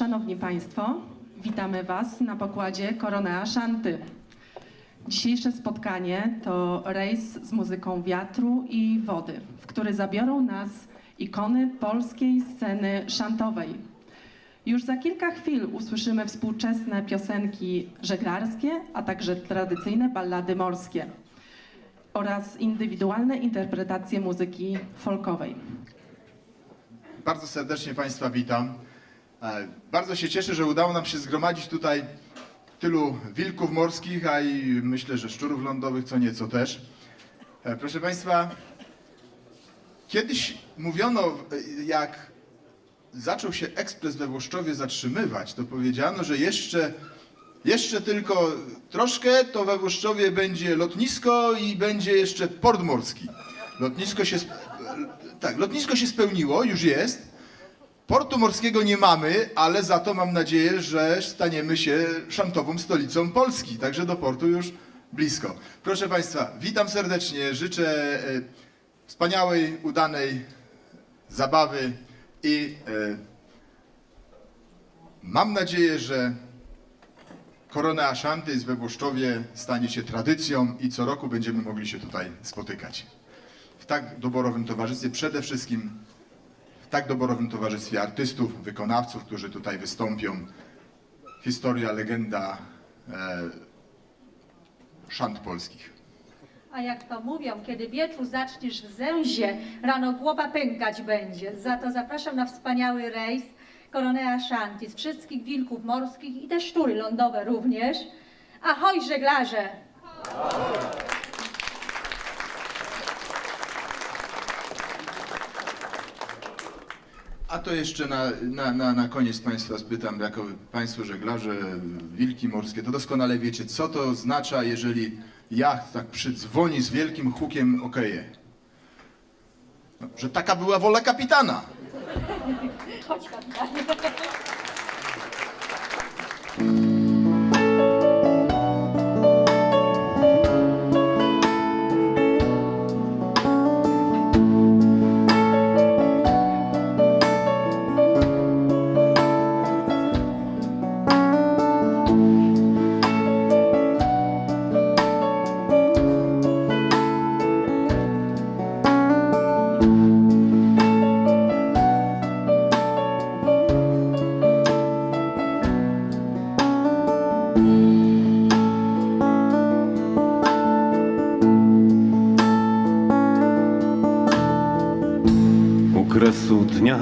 Szanowni Państwo, witamy Was na pokładzie Koronea Szanty. Dzisiejsze spotkanie to rejs z muzyką wiatru i wody, w który zabiorą nas ikony polskiej sceny szantowej. Już za kilka chwil usłyszymy współczesne piosenki żeglarskie, a także tradycyjne ballady morskie oraz indywidualne interpretacje muzyki folkowej. Bardzo serdecznie Państwa witam. E, Bardzo się cieszę, że udało nam się zgromadzić tutaj tylu wilków morskich, a i myślę, że szczurów lądowych, co nieco też. E, Proszę Państwa, kiedyś mówiono, e, jak zaczął się ekspres we Włoszczowie zatrzymywać, to powiedziano, że jeszcze, jeszcze tylko troszkę, to we Włoszczowie będzie lotnisko i będzie jeszcze port morski. Lotnisko się, tak, lotnisko się spełniło, już jest. Portu morskiego nie mamy, ale za to mam nadzieję, że staniemy się szantową stolicą Polski, także do portu już blisko. Proszę Państwa, witam serdecznie, życzę e, wspaniałej, udanej zabawy i e, mam nadzieję, że Korona Ashanty we Włoszczowie stanie się tradycją i co roku będziemy mogli się tutaj spotykać. W tak doborowym towarzystwie, przede wszystkim tak doborowym towarzystwie artystów, wykonawców, którzy tutaj wystąpią. Historia, legenda e, szant polskich. A jak to mówią, kiedy wieczór zaczniesz w zęzie, rano głowa pękać będzie. Za to zapraszam na wspaniały rejs Koronea Shanti z wszystkich wilków morskich i te szczury lądowe również. Ahoj żeglarze! A to jeszcze na, na, na, na koniec Państwa spytam, jako Państwo żeglarze, wilki morskie, to doskonale wiecie, co to oznacza, jeżeli jacht tak przydzwoni z wielkim hukiem okeje. No, że taka była wola kapitana. Chodź. U kresu dnia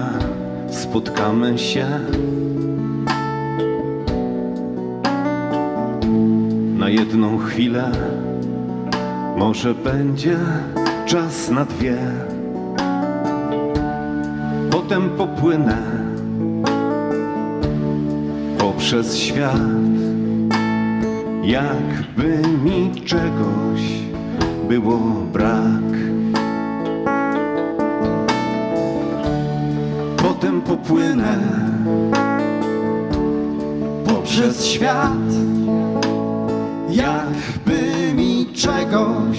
spotkamy się na jedną chwilę. Może będzie czas na dwie. Potem popłynę poprzez świat, jakby mi czegoś było brak. Potem popłynę poprzez świat, jakby mi czegoś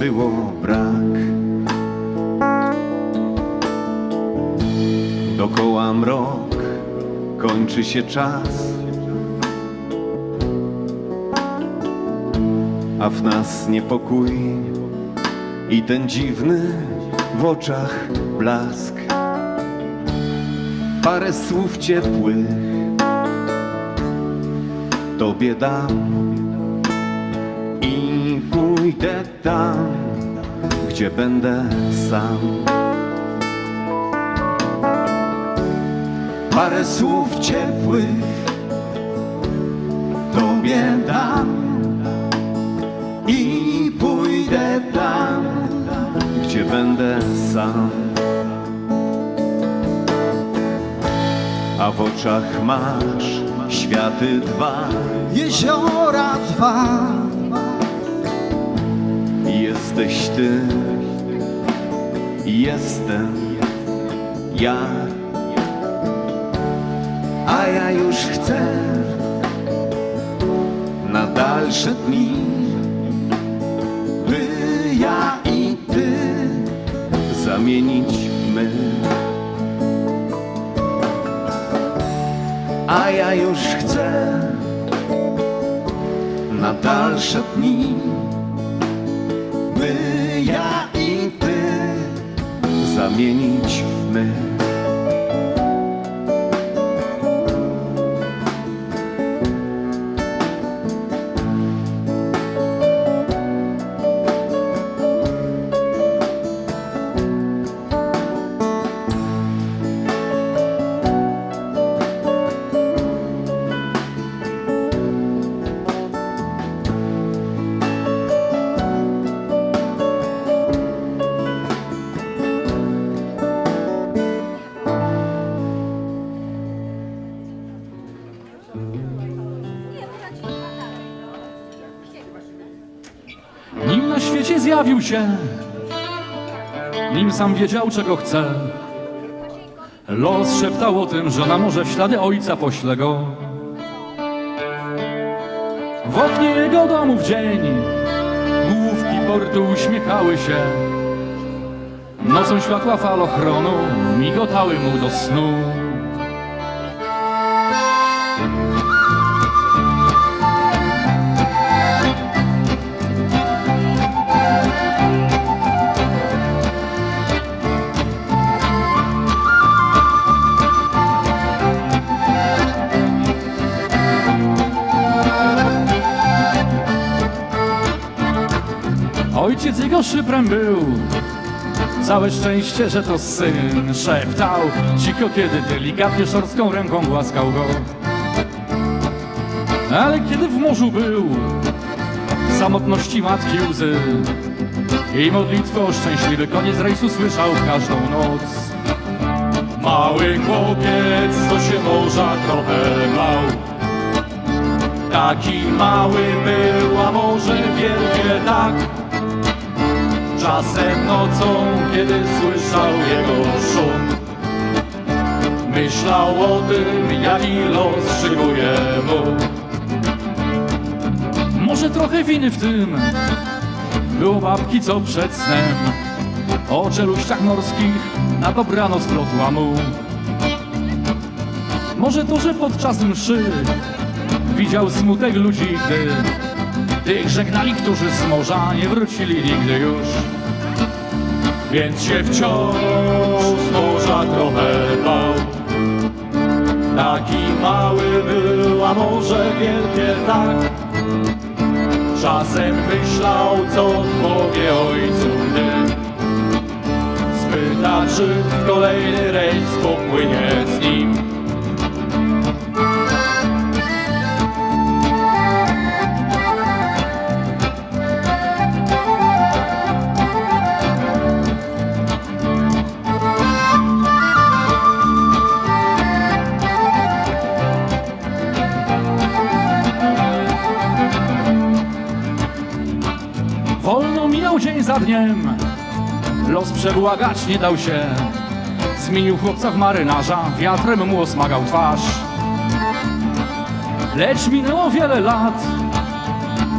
było brak. Dokoła mrok, kończy się czas, a w nas niepokój i ten dziwny w oczach blask parę słów ciepłych Tobie dam i pójdę tam, gdzie będę sam. Parę słów ciepłych Tobie dam i pójdę tam, gdzie będę sam. A w oczach masz światy dwa. jeziora dwa. Jesteś ty, jestem ja, a ja już chcę na dalsze dni, by ja i ty zamienić w my. A ja już chcę na dalsze dni, by ja i ty zamienić w my. Zjawił się, nim sam wiedział, czego chce, los szeptał o tym, że na morze w ślady ojca pośle go. W oknie jego domu w dzień główki portu uśmiechały się. Nocą światła falochronu migotały mu do snu. Ojciec jego szyprem był. Całe szczęście, że to syn szeptał cicho, kiedy delikatnie szorstką ręką głaskał go. Ale kiedy w morzu był, w samotności matki łzy i modlitwy o szczęśliwy koniec rejsu słyszał każdą noc. Mały chłopiec, co się morza trochę bał. Taki mały był, a może wielkie tak. Czasem nocą, kiedy słyszał jego szum. Myślał o tym, jaki los szykuje mu. Może trochę winy w tym Było babki, co przed snem. O czeluściach morskich na dobranoc plotła mu. Może to, że podczas mszy Widział smutek ludzi, gdy tych żegnali, którzy z morza nie wrócili nigdy już. Więc się wciąż z morza trochę bał. Taki mały był, a może wielkie tak. Czasem myślał, co powie ojcu, gdy spyta, czy kolejny rejs popłynie z nim. Mijał dzień za dniem, los przebłagać nie dał się. Zmienił chłopca w marynarza, wiatrem mu osmagał twarz. Lecz minęło wiele lat,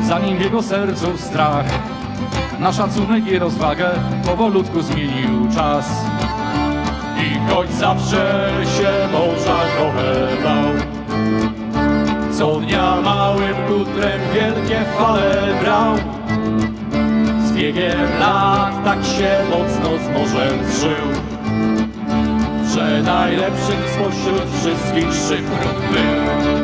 zanim w jego sercu strach na szacunek i rozwagę powolutku zmienił czas. I choć zawsze się morza trochę bał, co dnia małym kutrem wielkie fale brał. Biegiem lat tak się mocno z morzem zżył, że najlepszym spośród wszystkich szybrów był.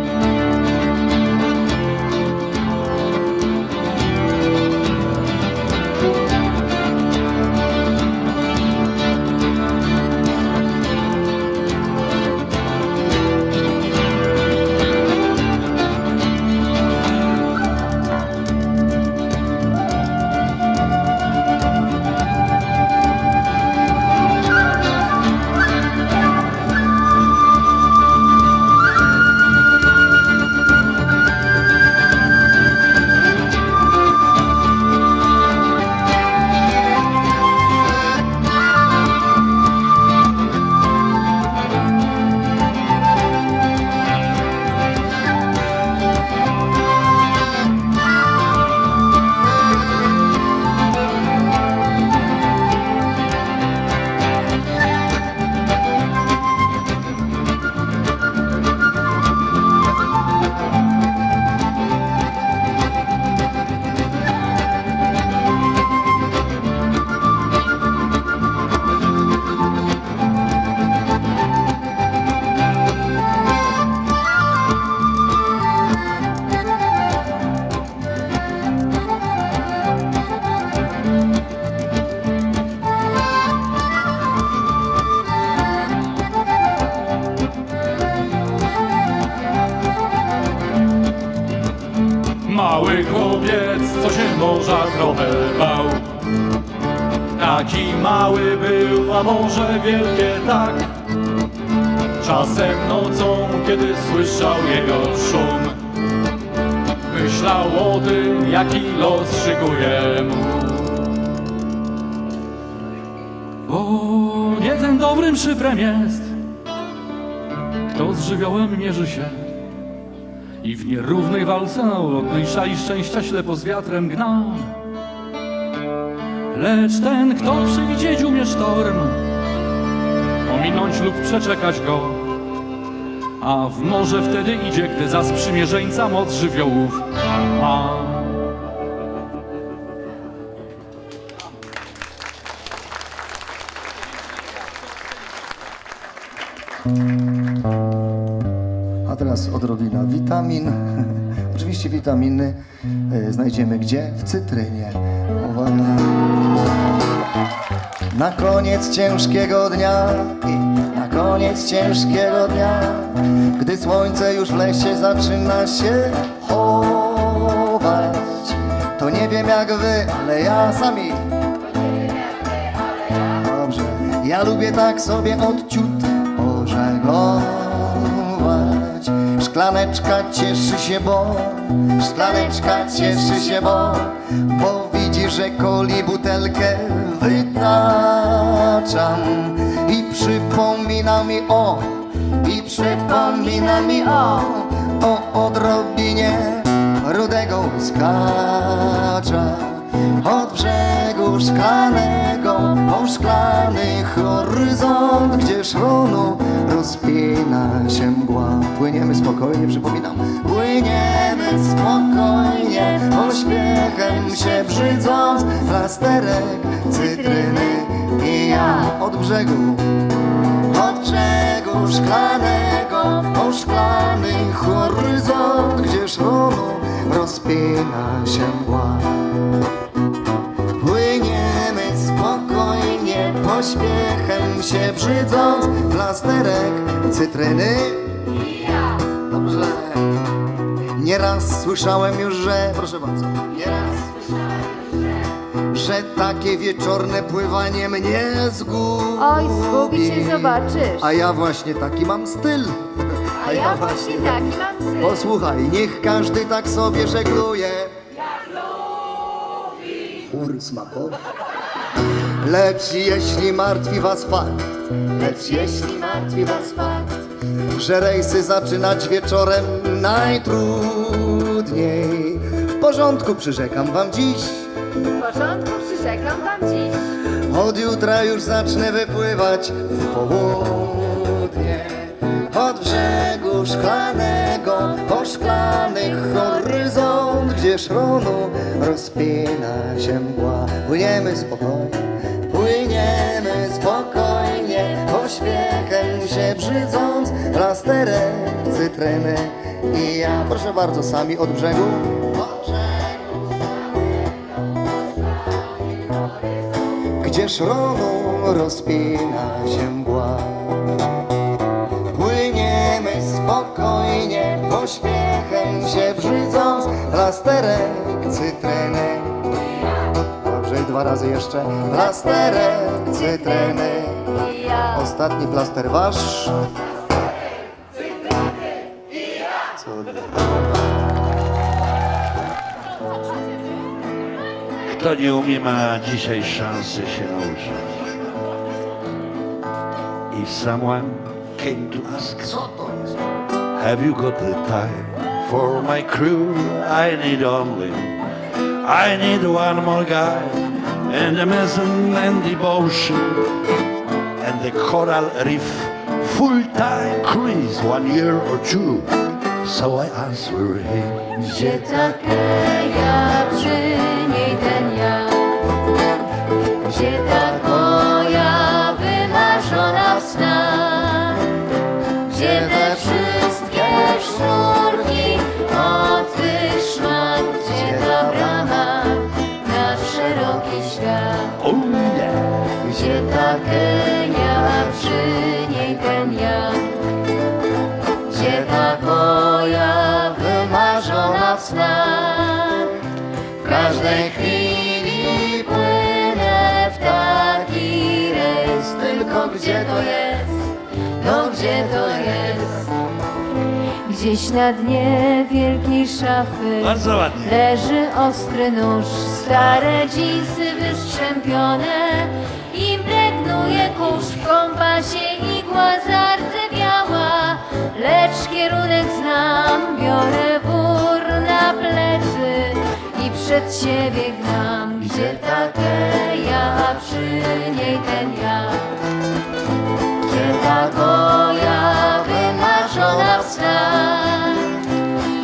Czasem nocą, kiedy słyszał jego szum, myślał o tym, jaki los szykuje mu. Bo nie ten dobrym szyfrem jest, kto z żywiołem mierzy się i w nierównej walce na ulotnej szali szczęścia ślepo z wiatrem gna. Lecz ten, kto przewidzieć umie sztorm, ominąć lub przeczekać go, a w morze wtedy idzie, gdy za sprzymierzeńca moc żywiołów ma. A teraz odrobina witamin. Oczywiście witaminy e, znajdziemy gdzie? W cytrynie. Uwaga. Na koniec ciężkiego dnia koniec ciężkiego dnia, gdy słońce już w lesie zaczyna się chować, to nie wiem jak wy, ale ja sami. Dobrze, ja lubię tak sobie odciut pożeglować. Szklaneczka cieszy się, bo szklaneczka cieszy się, bo bo widzi, że koli butelkę wytaczam i przypomina mi o i przypomina mi o o odrobinie rudego skacza od brzegu szklanego po szklany horyzont, gdzie szronu rozpina się mgła. Płyniemy spokojnie, przypominam, płyniemy spokojnie, pośpiechem się brzydząc, plasterek, cytryny i ja od brzegu od brzegu szklanego po szklany horyzont, gdzie szronu rozpina się mgła. Płyniemy spokojnie, pośpiechem się brzydząc, plasterek, cytryny. Nieraz słyszałem już, że... Proszę bardzo. Nieraz że takie wieczorne pływanie mnie zgubi. Oj, zgubi cię zobaczysz. A ja właśnie taki mam styl. A ja właśnie taki mam styl. Posłuchaj, niech każdy tak sobie żegluje. Chór smakowy. Lecz jeśli martwi was fakt, lecz jeśli martwi was fakt, że rejsy zaczynać wieczorem najtrudniej. W porządku przyrzekam wam dziś, W porządku przyrzekam wam dziś. Od jutra już zacznę wypływać w południe Od brzegu szklanego po szklany horyzont Gdzie szronu rozpina się mgła Płyniemy spokojnie, płyniemy spokojnie Pośpiechem się brzydząc, plasterek, cytryny I ja, proszę bardzo, sami od brzegu Od brzegu gdzie szronu rozpina się mgła. Płyniemy spokojnie, pośpiechem się brzydząc, plasterek, cytryny. Dobrze, i dwa razy jeszcze. Plasterek, cytryny. Ostatni plaster wasz. Kto nie umie, ma dzisiaj szansę się nauczyć. If someone came to ask, have you got the time for my crew? I need only, I need one more guy, and the mizzen and the devotion, and the coral reef, full-time cruise, one year or two. So I answer him. Niej ten ja? Gdzie ta moja wymarzona w snach? Gdzie te wszystkie sznurki od tych szmat? Gdzie ta brama na szeroki świat? Gdzie ta Kenia, przy niej ten ja? Gdzie ta moja wymarzona w Tylko gdzie to jest? No gdzie to jest? Gdzieś na dnie wielkiej szafy Bardzo ładnie. Leży ostry nóż, stare dżinsy wystrzępione Impregnuje kurz w kompasie, igła zardzewiała Lecz kierunek znam, biorę wór na plecy I przed siebie gnam, gdzie ta ja, a przy niej ten ja Goja wymarzona w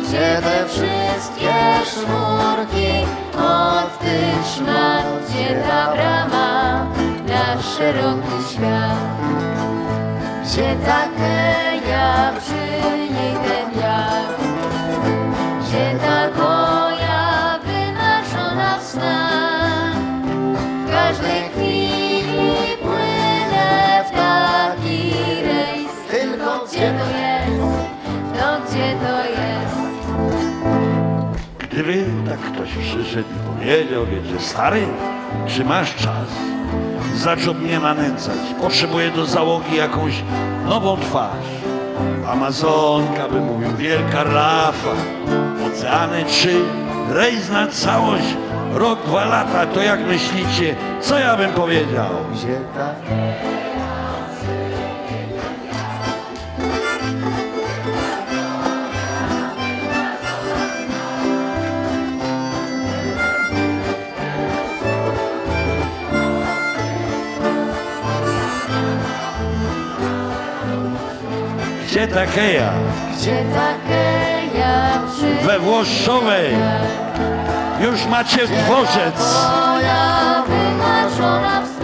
Gdzie te wszystkie sznurki od tych szmat, gdzie ta brama na szeroki świat. Gdzie ta Kenia, przy Tak ktoś przyszedł i powiedział, wiecie, stary, czy masz czas? Zaczął mnie manęcać. Potrzebuję do załogi jakąś nową twarz. Amazonka by mówił, wielka rafa, oceany trzy, rejs na całość, rok, dwa lata, to jak myślicie, co ja bym powiedział? Gdzie ta Gdzie ta keja? Gdzie ta przy We Włoszczowej. Już macie dworzec. Moja wymarzona w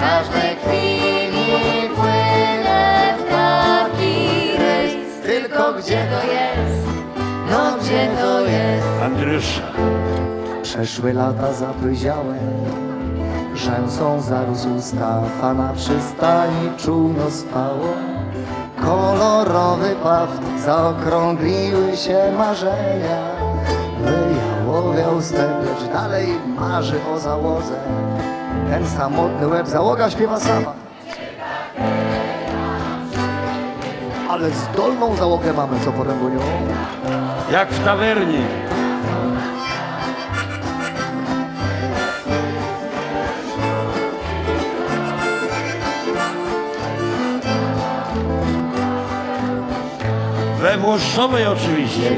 każdej chwili płynę w taki rejs Tylko gdzie to jest? No gdzie to jest? Andrusza. Przeszły lata zapyziałe Rzęsą zarósł staw A na przystani czółno spało Kolorowy paw Zaokrągliły się marzenia Wyjałowiał step Lecz dalej marzy o załodze Ten samotny łeb Załoga śpiewa sama Ale zdolną załogę mamy, co po Rębuniu? Jak w tawernie. We Włoszczowej oczywiście.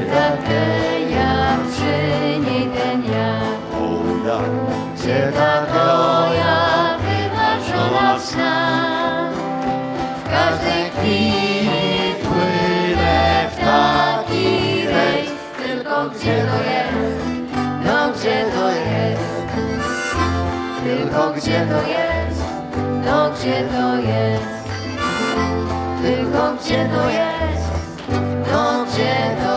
Kenia, przy niej ten jak O ja. Moja wymarzona W każdej chwili płynę w taki rejs Tylko gdzie to jest? No gdzie to jest? Tylko gdzie to jest? No gdzie to jest? Tylko gdzie to jest? 街头。